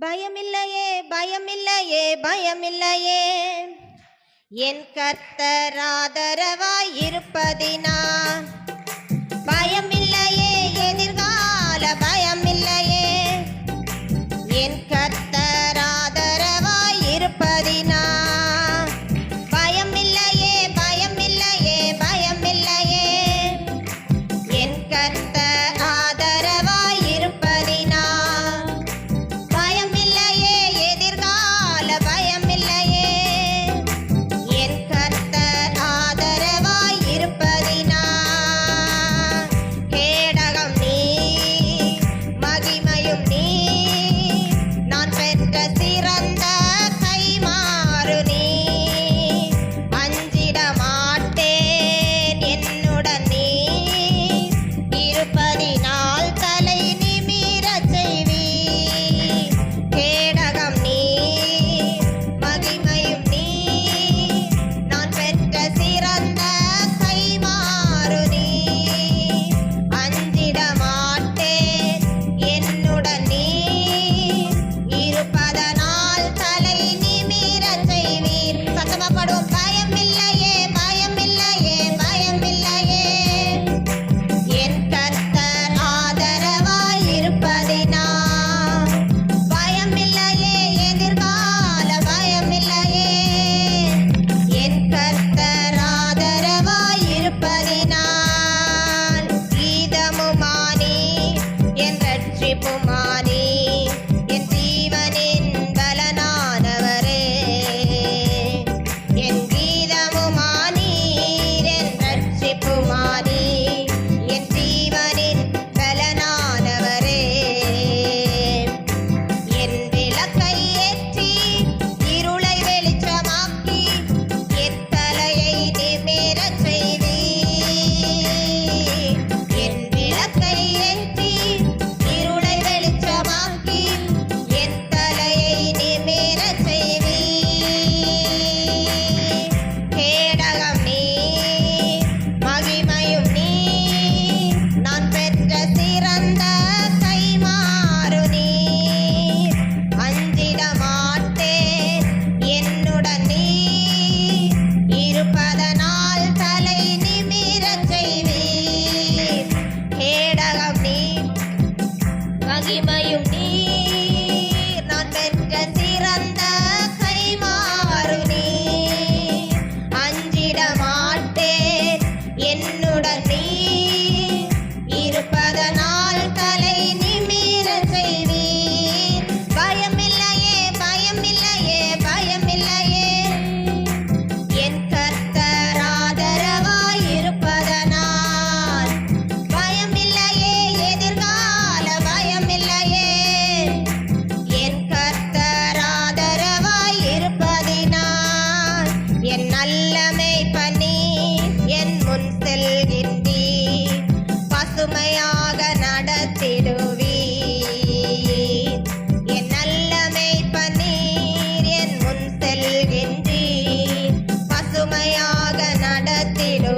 பயமில்லையே பயமில்லையே பயமில்லையே. என் கர்த்தராதரவாய் இருப்பதினா அதனால் Pumari. நடத்திடுவீ என் நல்ல மெய்ப்பன்னீர் என் முன் செல்கின்றீ பசுமையாக நடத்திடு